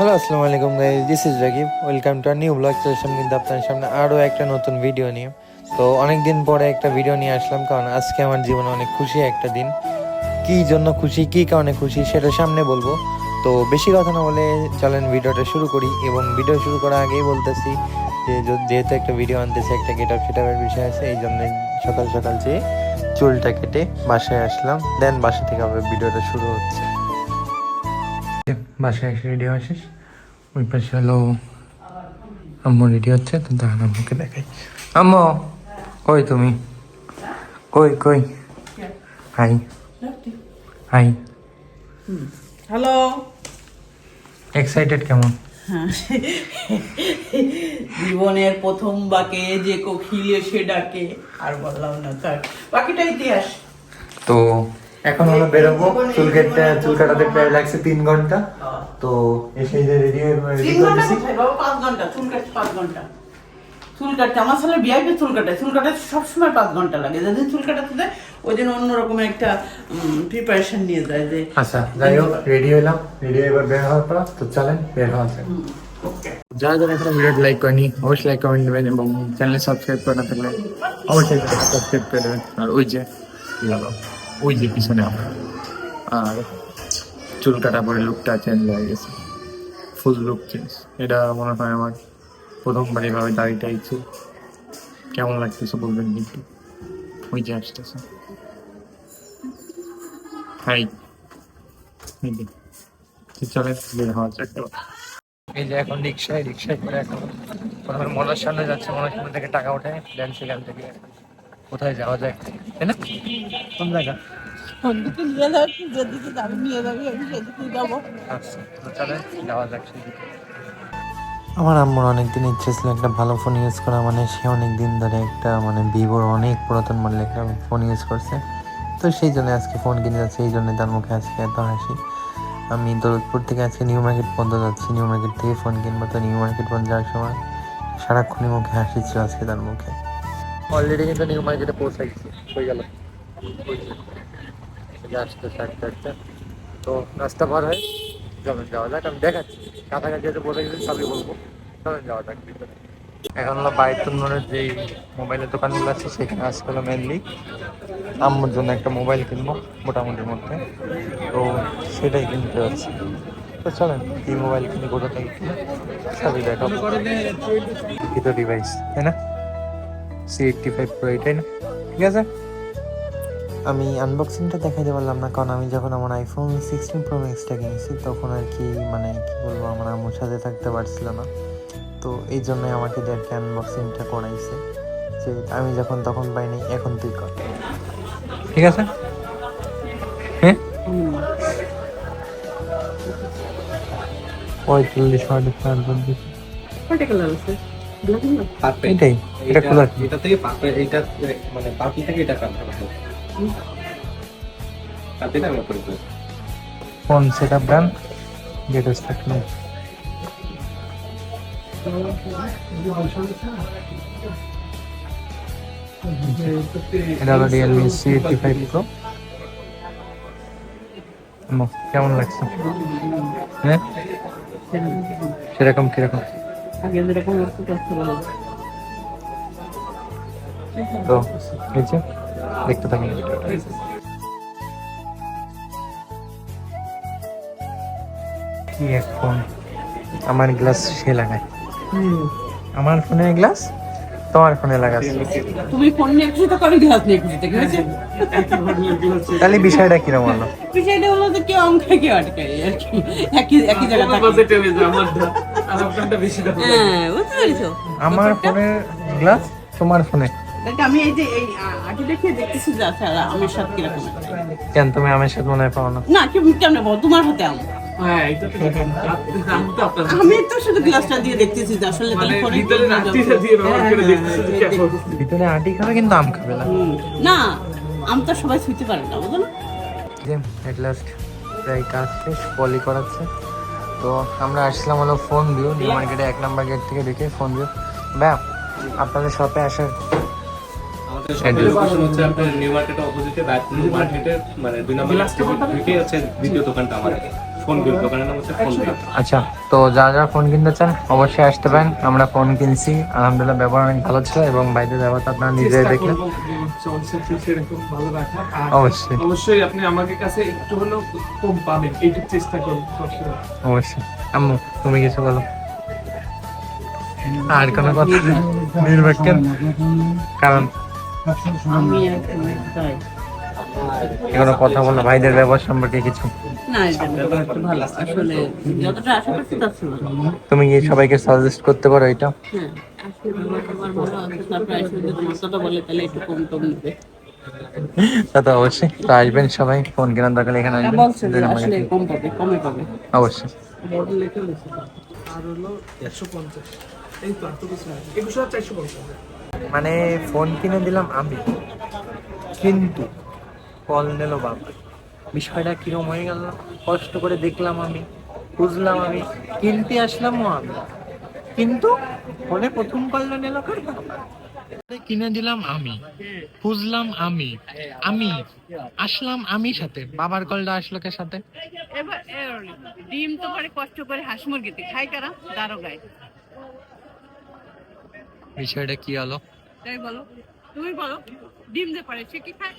Hello আসসালামু আলাইকুম guys this is Rakib welcome to our new vlog চলেছিলাম কিন্তু আপনার সামনে আরও একটা নতুন ভিডিও নিয়ে। তো অনেক দিন পরে একটা ভিডিও নিয়ে আসলাম, কারণ আজকে আমার জীবনে অনেক খুশি একটা দিন। কী জন্য খুশি, কী কারণে খুশি, সেটা সামনে বলব। তো, বেশি কথা না বলে চলেন ভিডিওটা শুরু করি। এবং ভিডিও শুরু করার আগেই বলতেছি যে যেহেতু একটা ভিডিও আনতেছে, একটা গেট আপ সেটাপের বিষয় আছে, এই জন্য সকাল সকাল যেয়ে চুলটা কেটে বাসায় আসলাম। দেন বাসা থেকে আবার ভিডিওটা শুরু হচ্ছে। বাসায় এসে রেডি হয়েছিস ওই পাশে হলো আম্মু রেডি হচ্ছে তো দাঁড়ান আম্মুকে দেখাই। আম্মু কই তুমি? কই কই? হাই। হাই। হ্যালো। এক্সাইটেড কেমন? জীবনের প্রথম বাকে যে কোকিল এসে ডাকে আর বললাম না তার। বাকিটা ইতিহাস। তো এখন হলো বেরোবো। চুল কেটে চুল কাটাতে প্রায় লাগছে তিন ঘণ্টা। তো এসে যে রেডি হয়ে রেডি করে পাঁচ ঘণ্টা চুল কাটতে পাঁচ ঘণ্টা। চুল কাটতে আমার সালে বিআইপি চুল কাটে চুল কাটাতে সবসময় পাঁচ ঘণ্টা লাগে। যেদিন চুল কাটাতে দেয় ওই দিন অন্যরকম একটা প্রিপারেশন নিয়ে যায় যে আচ্ছা যাই হোক রেডি হলাম। রেডি এবার বের হওয়ার পর তো চলেন বের হওয়া যাক। যারা যারা এখনও ভিডিওটা লাইক করেনি অবশ্যই লাইক কমেন্ট দেবেন এবং চ্যানেল সাবস্ক্রাইব করে না থাকলে অবশ্যই সাবস্ক্রাইব করে দেবেন। আর ওই যে ওই যে পিছনে আমরা। আর চুল কাটা পরে লুকটা চেঞ্জ হয়ে গেছে। ফুল লুক চেঞ্জ এটা মনে হয় আমার প্রথমবার এভাবে দাড়িটা ইচ্ছে কেমন লাগতেছে বলবেন কিন্তু? ওই যে আসতেছে। হাই চলে বের হওয়া যাক এই যে এখন রিক্সায় রিক্সায় করে এখন মলার সামনে যাচ্ছে, মলার সামনে থেকে টাকা ওঠে দেন সেখান থেকে কোথায় যাওয়া যায়? তাই না? কোন জায়গা? আমার আম্মুর অনেক দিন ইচ্ছে ছিল একটা ভালো ফোন ইউজ করা মানে সে অনেক দিন ধরে একটা মানে ভিভোর অনেক পুরাতন মডেল একটা ফোন ইউজ করছে। তো সেই জন্য আজকে ফোন কিনে যাচ্ছে, এই জন্য তার মুখে আজকে এত হাসি। আমি দৌলতপুর থেকে আজকে নিউ মার্কেট পর্যন্ত যাচ্ছি নিউ মার্কেট থেকে ফোন কিনবো, তো নিউ মার্কেট পর্যন্ত যাওয়ার সময় সারাক্ষণই মুখে হাসি ছিল আজকে তার মুখে। অলরেডি কিন্তু নিউ মার্কেটে পৌঁছে গেছি হয়ে গেল। আসতে থাকতে থাকতে তো রাস্তা পার হয় চলেন যাওয়া যাক আমি দেখাচ্ছি। কাছাকাছি যেতে বলে গেছি সবই বলব। চলেন যাওয়া যাক এখন হলো বাইতুল বাইতুন্নরের যেই মোবাইলের দোকানগুলো আছে সেখানে আসতে হলো মেনলি আম্মুর জন্য একটা মোবাইল কিনবো মোটামুটির মধ্যে। তো সেটাই কিনতে যাচ্ছি। তো চলেন কি মোবাইল কিনে কোথা থেকে কিনে সবই দেখাবো। তো ডিভাইস তাই না? সি এইটটি ফাইভ প্রো এটাই না ঠিক আছে? আমি আনবক্সিংটা দেখাতে পারলাম না কারণ আমি যখন আমার আইফোন সিক্সটিন প্রো ম্যাক্সটা কিনেছি তখন আর কি মানে কি বলব আমার আম্মুর সাথে থাকতে পারছিল না। তো এই জন্যই আমাকে দিয়ে আর কি আনবক্সিংটা করাইছে যে আমি যখন তখন পাইনি এখন তুই কর। ঠিক আছে? হ্যাঁ? পঁয়তাল্লিশ আছে এটাই। এটা খোলা এটা থেকে পাপে- এইটা মানে পাপি থেকে এটা কাটা হবে। তাতে না আমি করে দেবো phone set up done get start no এটা হলো Realme C eighty five pro কেমন লাগছে? হ্যাঁ? সেরকম কীরকম? আগে যেরকম আসতে তো এই যে দেখতে থাকুন ভিডিওটা। কি এক ফোন? আমার গ্লাস সে লাগায়। আমার ফোনে গ্লাস? তোমার ফোনে লাগাচ্ছে। তুমি ফোন নিয়ে খুশি থাকো আমি গ্লাস নিয়ে খুশি থাকি বুঝেছ তাহলে বিষয়টা কীরকম হলো? বিষয়টা হলো যে কেউ খায় কেউ আটকায় আর কি। একই একই জায়গা থাকে। বাজেটে হয়ে যায় আমার বেশি দাম হ্যাঁ বুঝতে পেরেছ। আমার ফোনের গ্লাস তোমার ফোনে। দেখ আমি এই যে এই আগে দেখে দেখতেছি যে আচ্ছা আমের স্বাদ কীরকম। কেন তুমি আমার সাথে মনে হয় পাও না? না কি কেমন বল তোমার হাতে আম। হ্যাঁ এটা তো দাম তো আপনার আমি তো শুধু গ্লাসটা দিয়ে দেখতেছি যে আসলে মানে ভিতরে হ্যাঁ, আটি খাবে কিন্তু আম খাবে না। না আম তো সবাই ছুঁতে পারে না বুঝলো? যে এট লাস্ট প্রায় কাজ শেষ পলি করাচ্ছে। তো আমরা আসলাম হলো ফোন ভিউ নিউ মার্কেটে এক নাম্বার গেট থেকে ঢুকে ফোন ভিউ ব্যাপ আপনাদের শপে আসার লোকেশন হচ্ছে আপনার নিউ মার্কেটের অপোজিটে নিউ মার্কেটের মানে দুই নম্বর ঢুকে হচ্ছে দ্বিতীয় দোকানটা আমাদের ফোন বিল দোকানের নাম হচ্ছে ফোন বিল আচ্ছা তো যারা যারা ফোন কিনতে চান অবশ্যই আসতে পারেন। আমরা ফোন কিনছি আলহামদুলিল্লাহ ব্যবহার অনেক ভালো ছিল এবং বাইরের ব্যবহার তো আপনারা নিজেই চেষ্টা দেখলেন। যে অবশ্যই। অবশ্যই আপনি আমাদের কাছে একটু হলেও কম পাবেন। এইটুকু চেষ্টা করুন অবশ্যই। আম্মু তুমি কিছু বলো। আর কোনো কথা? নির্বাচন কারণ এখন কথা বলো ভাইদের ব্যবহার সম্পর্কে কিছু? না না। তুমি কি সবাইকে সাজেস্ট করতে পারো এটা? হ্যাঁ মনে তা তো অবশ্যই। তো আসবেন সবাই ফোন কেনার দরকার এখানে হ্যাঁ, অবশ্যই। আর হলো একশো পঞ্চাশ। এই তো আর তো কিছু নাই। একুশ হাজার চারশো পঞ্চাশ। মানে ফোন কিনে দিলাম আমি। কিন্তু কল নিল বাবা। বিষয়টা কিরম হয়ে গেল? কষ্ট করে দেখলাম আমি, বুঝলাম আমি। কিনতে আসলামও আমি। কিন্তু ফোনে প্রথম কলটা নিল কার বাবা? কিনে দিলাম আমি। বুঝলাম আমি। আমি আসলাম আমি সাথে। বাবার কলটা আসলো কে সাথে? ডিম তো পারে কষ্ট করে হাঁস মুরগিতে খাই কারা? দারোগায়। বিষয়টা কি হলো? তাই বলো। তুমি বলো ডিম যে পারে সে কি খায়?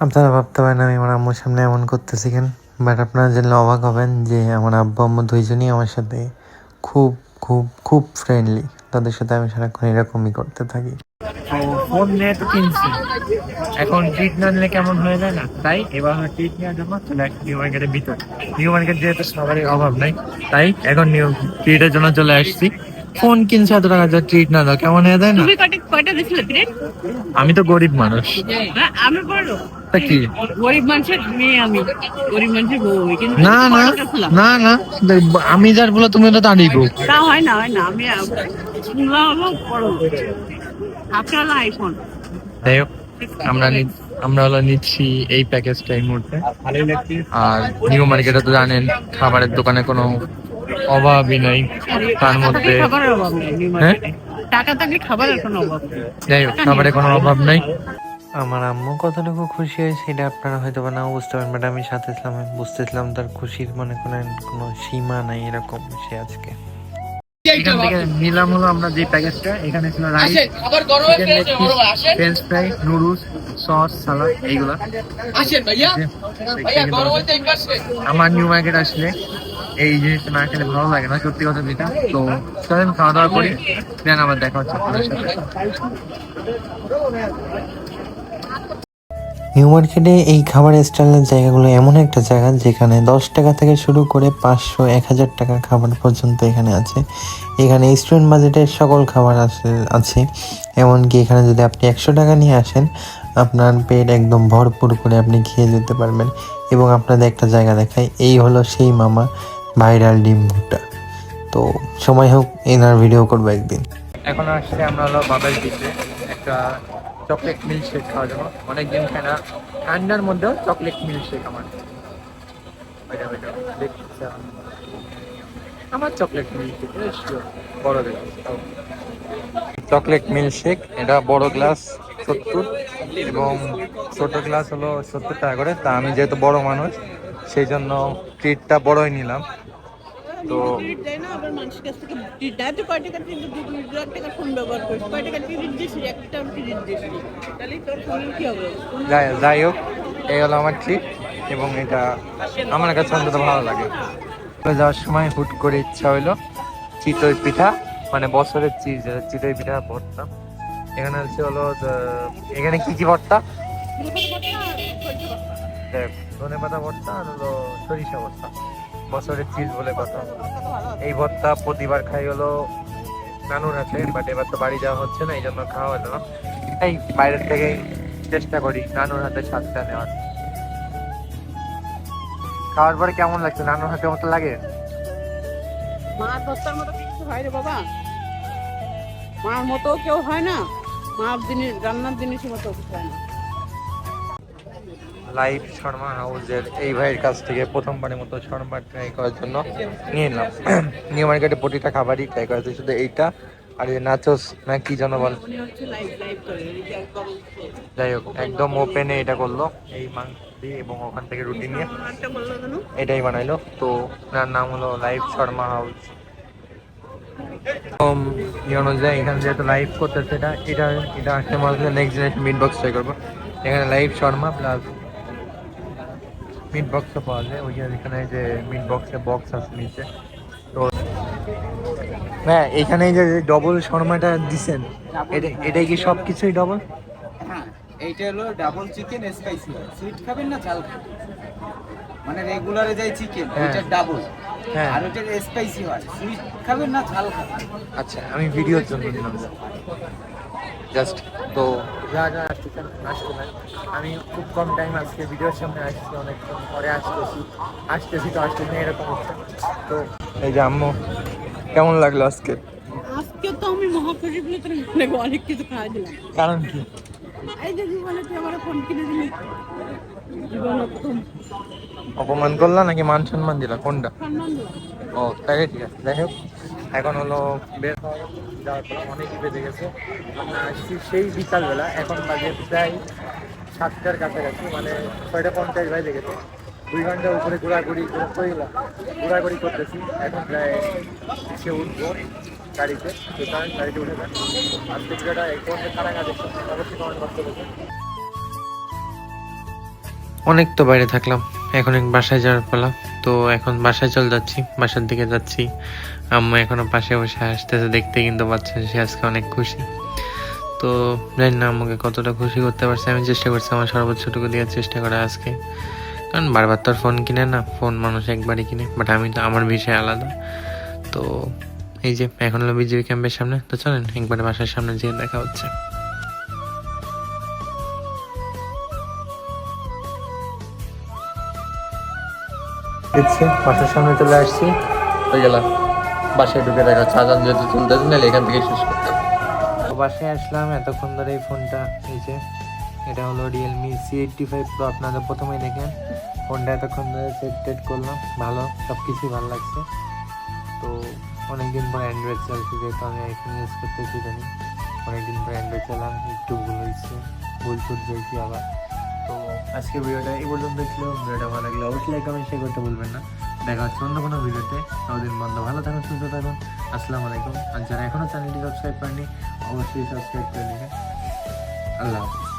আপনারা ভাবতে পারেন আমি আমার আম্মুর সামনে এমন করতেছি কেন? বাট আপনারা জানলে অবাক হবেন যে আমার আব্বু আম্মু দুইজনই আমার সাথে খুব খুব খুব ফ্রেন্ডলি তাদের সাথে আমি সারাক্ষণ এরকমই করতে থাকি। ফোন নিয়ে তো কিনছি। এখন ট্রিট না নিলে কেমন হয়ে যায় না? তাই এবার ট্রিট নেওয়ার জন্য চলে আসছি নিউ মার্কেটের ভিতর। নিউ মার্কেট যেহেতু সবারই অভাব নাই তাই এখন নিউ ট্রিটের জন্য চলে আসছি। ফোন কিনছে এত টাকা যা ট্রিট না দাও কেমন হয়ে যায় না? তুমি কয়টা কয়টা দিছিলে গ্রেড আমি তো গরিব মানুষ। আমি বড়। তা কি? গরিব মানুষের মেয়ে আমি গরিব মানুষের বউ কিন্তু না না না না আমি যার বলে তুমি তো দাঁড়িয়ে গো তা হয় না হয় না আমি শুনলাম হলো বড় আপনার আইফোন যাই হোক আমরা নি- আমরা হলো নিচ্ছি এই প্যাকেজটা এই মুহূর্তে। আর নিউ মার্কেটে তো জানেন খাবারের দোকানে কোনো অভাবই নাই তার মধ্যে হ্যাঁ? টাকা থাকলে খাবারের কোনো অভাব যাই হোক খাবারের কোনো অভাব নাই। আমার আম্মু কতটুকু খুশি হয়েছে এটা আপনারা হয়তো বা নাও বুঝতে পারেন বাট আমি সাথে ছিলাম আমি বুঝতেছিলাম তার খুশির মানে কোনো কোনো সীমা নাই এরকম সে আজকে। এখান থেকে নিলাম হলো আমরা যে প্যাকেজটা এখানে ছিল rice French fry noodles sauce salad এইগুলা। আমার নিউ মার্কেট আসলে। এই জিনিসটা না খেলে ভালো লাগে না, সত্যি কথা যেটা। তো চলেন, খাওয়া দাওয়া করি, দেন আবার দেখা হচ্ছে আপনাদের সাথে। নিউ মার্কেটে এই খাবার স্টলের জায়গাগুলো এমন একটা জায়গা যেখানে দশ টাকা থেকে শুরু করে পাঁচশো, এক হাজার টাকার খাবার পর্যন্ত এখানে আছে। এখানে স্টুডেন্ট বাজেটের সকল খাবার আছে এমনকি এখানে যদি আপনি একশো টাকা নিয়ে আসেন, আপনার পেট একদম ভরপুর করে আপনি খেয়ে যেতে পারবেন। এবং আপনাদের একটা জায়গা দেখায় এই হলো সেই মামা। ভাইরাল ডিম ভুট্টা। তো সময় হোক এনার ভিডিও করব একদিন। এখন আসছে আমরা হলো বাবেল ডিপে একটা চকলেট মিল্ক শেক খাওয়ার জন্য অনেকদিন খাই না। ঠান্ডার মধ্যেও চকলেট মিল্ক শেক আমার আমার চকলেট মিল্ক শেক বড় গ্লাস চকলেট মিল্ক শেক এটা বড় গ্লাস সত্তর। এবং ছোট গ্লাস হলো সত্তর টাকা করে। তা আমি যেহেতু বড় মানুষ সেই জন্য ট্রিটটা বড়ই নিলাম। তো যাই হোক এই হলো আমার ট্রিপ এবং এটা আমার কাছে অন্তত ভালো লাগে। যাওয়ার সময় হুট করে ইচ্ছা হইল চিতই পিঠা মানে বছরের চিজ চিতই পিঠা ভর্তা। এখানে হচ্ছে হলো এখানে কি কি ভর্তা? ধনে পাতা ভর্তা আর হলো সরিষা ভর্তা। বছরের চিজ বলে কথা। এই ভর্তা প্রতিবার খাই হলো নানুর হাতে বাট এবার তো বাড়ি যাওয়া হচ্ছে না এই জন্য খাওয়া হলো এই বাইরের থেকে চেষ্টা করি, নানুর হাতে স্বাদটা নেওয়ার। খাওয়ার পরে কেমন লাগছে? নানুর হাতে মতো লাগে? মার ভর্তার মতো কিছু হয় রে বাবা। মার মতো কেউ হয় না। মার জিনিস, রান্নার জিনিসের মতো কিছু হয় না। লাইভ শর্মা হাউসের এই ভাইয়ের কাছ থেকে প্রথমবারের মতো শর্মা ট্রাই করার জন্য নিয়ে নিলাম নিউ মার্কেটে প্রতিটা খাবারই ট্রাই করা শুধু এইটা আর এই নাচোস না কি যেন বল। যাই হোক একদম ওপেনে এটা করল এই মাংস দিই এবং ওখান থেকে রুটি নিয়ে এটাই বানাইলো। তো ওনার নাম হলো লাইভ শর্মা হাউস। অনুযায়ী এখানে যেহেতু লাইভ করতেছে এটা এটা এটা আসতে হচ্ছে next generation meat box try করব। এখানে লাইভ শর্মা প্লাস মিট বক্সও পাওয়া যায়। ওই যে এখানে যে মিট বক্সে বক্স আছে নিচে। তো হ্যাঁ এখানে যে ডবল শর্মাটা দিছেন এটা এটাই কি সব কিছুই ডবল হ্যাঁ এইটা হলো ডাবল চিকেন স্পাইসি সুইট খাবেন না ঝাল খাবেন? মানে রেগুলারে যাই চিকেন। ওইটা ডাবল হ্যাঁ। আর ওইটা স্পাইসি হয়। সুইট খাবেন না ঝাল খাবেন? আচ্ছা আমি ভিডিওর জন্য নিলাম জাস্ট তো যা যা আসতেছেন আসতেছেন আমি খুব কম টাইম আজকে ভিডিওর সামনে আসছি অনেকক্ষণ পরে আসতেছি। আসতেছি তো আসতেছি না এরকম তো এই যে আম্মু কেমন লাগল আজকে? আজকে তো আমি মহাকাশী ভিতরে লেগে অনেক কিছু খাওয়া দিলাম। কারণ কি? এই যে জীবনে তুই আমার ফোন কিনে দিলি। অপমান। করলা নাকি মান সম্মান দিলা? কোনটা? ও তাই ঠিক আছে। যাই হোক এখন হলো বের হওয়া যাওয়ার পর অনেকই বেজে গেছে। আমরা আসছি সেই বিকালবেলা, এখন বাজে প্রায় সাতটার কাছাকাছি মানে ছয়টা পঞ্চাশ বাজে গেছে দুই ঘণ্টার উপরে ঘোরাঘুরি ঘোরাঘুরি করতেছি, এখন প্রায় সে উঠবো গাড়িতে তো কারণ গাড়িতে উঠে যান আর ভিডিওটা এই কোনটা খারাপ দেখছেন অবশ্যই অনেক তো বাইরে থাকলাম। এখন এক বাসায় যাওয়ার পালা। তো এখন বাসায় চলে যাচ্ছি, বাসার দিকে যাচ্ছি। আম্মু এখনও পাশে বসে আসতেছে দেখতে কিন্তু পাচ্ছে সে আজকে অনেক খুশি। তো জানি না আমাকে কতটা খুশি করতে পারছে, আমি চেষ্টা করছি আমার সর্বোচ্চটুকু দেওয়ার চেষ্টা করা আজকে। কারণ বারবার তো আর ফোন কিনে না, ফোন মানুষ একবারই কিনে বাট আমি তো আমার বিষয় আলাদা। তো এই যে, এখন হলো বিজেপি ক্যাম্পের সামনে, তো চলেন একবার বাসার সামনে যেয়ে দেখা হচ্ছে। দিচ্ছি বাসার সামনে চলে আসছি। হয়ে গেলাম বাসায় ঢুকে দেখা আজান যেহেতু চলতেছে নাহলে এখান থেকে শেষ করতে বাসায় আসলাম, এতক্ষণ ধরে এই ফোনটা, এই এটা হলো Realme C eighty five pro আপনারা প্রথমেই দেখলেন ফোনটা এতক্ষণ ধরে সেট টেট করলাম, ভালো সব কিছুই ভালো লাগছে। তো অনেকদিন পর অ্যান্ড্রয়েড চালছি যেহেতু আমি আইফোন ইউজ করতেছি জানি। অনেকদিন পর অ্যান্ড্রয়েড চালাম, একটু ভুল হয়েছে, ভুল ছুট আবার। তো আজকে ভিডিওটা এই পর্যন্ত ছিল। ভিডিওটা ভালো লাগলে অবশ্যই লাইক কমেন্ট শেয়ার করতে ভুলবেন না। দেখা হচ্ছে অন্য কোনো ভিডিওতে। ততদিন বন্ধ, ভালো থাকুন, সুস্থ থাকুন। আসসালামু আলাইকুম। আর যারা এখনও চ্যানেলটি সাবস্ক্রাইব করেনি অবশ্যই সাবস্ক্রাইব করে নেবেন। আল্লাহ হাফিজ।